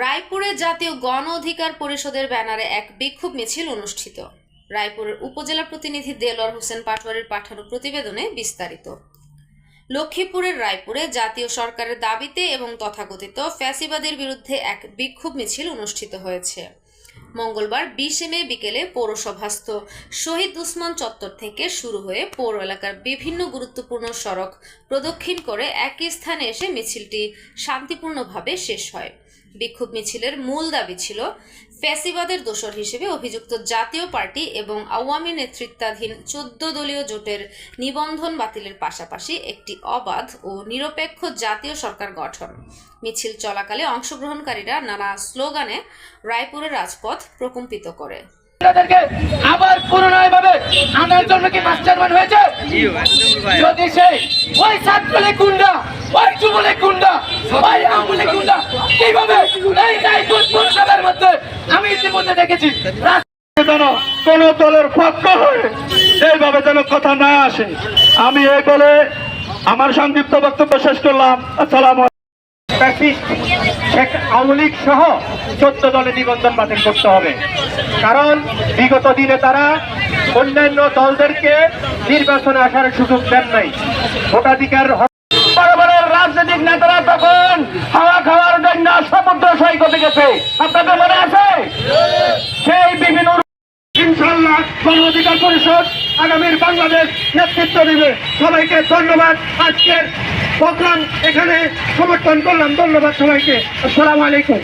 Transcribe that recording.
রায়পুরে জাতীয় গণ অধিকার পরিষদের ব্যানারে এক বিক্ষোভ মিছিল অনুষ্ঠিত। রায়পুরের উপজেলা প্রতিনিধি দেলোয়ার হোসেন পাটোয়ারির পাঠানো প্রতিবেদনে বিস্তারিত। লক্ষ্মীপুরের রায়পুরে জাতীয় সরকারের দাবিতে এবং তথাকথিত ফ্যাসিবাদের বিরুদ্ধে এক বিক্ষোভ মিছিল অনুষ্ঠিত হয়েছে। মঙ্গলবার বিশে মে বিকেলে পৌরসভাস্থ শহীদ উসমান চত্বর থেকে শুরু হয়ে পৌর এলাকার বিভিন্ন গুরুত্বপূর্ণ সড়ক প্রদক্ষিণ করে একই স্থানে এসে মিছিলটি শান্তিপূর্ণভাবে শেষ হয়। বিক্ষোভ মিছিলের মূল দাবি ছিল ফ্যাসিবাদের দোসর হিসেবে অভিযুক্ত জাতীয় পার্টি এবং আওয়ামী নেতৃত্বাধীন চোদ্দ দলীয় জোটের নিবন্ধন বাতিলের পাশাপাশি একটি অবাধ ও নিরপেক্ষ জাতীয় সরকার গঠন। মিছিল চলাকালে অংশগ্রহণকারীরা নানা স্লোগানে রায়পুরের রাজপথ প্রকম্পিত করে। আবার পুনরায় ভাবে আনার জন্য কি মাস্টারমান হয়েছে? যদি সে ওই ছাত্রলীগ গুন্ডা যুবলীগ গুন্ডা ওই আওয়ামী গুন্ডা, কীভাবে এই রায়পুর পৌরসভার মধ্যে আমি ইতিমধ্যে দেখেছি যেন কোন দলের পক্ষ হয়ে যেন কথা না আসে। আমি এই বলে আমার সংক্ষিপ্ত বক্তব্য শেষ করলাম। আসসালাম শেখ আওয়ামী লীগ সহ চোদ্দ দলে নিবন্ধন বাতিল করতে হবে। কারণ বিগত দিনে তারা অন্যান্য দলদেরকে নির্বাচনে আসার সুযোগ দেন নাই। ভোটাধিকার রাজনৈতিক নেতারা তখন হাওয়া খাওয়ার জন্য সমুদ্র সৈকতে গেছে। আপনাদের মনে আছে? সেই বিভিন্ন পরিষদ আগামীর বাংলাদেশ নেতৃত্ব দেবে। সবাইকে ধন্যবাদ। আজকের প্রোগ্রাম এখানে সমর্থন করলাম। ধন্যবাদ সবাইকে। আসসালাম আলাইকুম।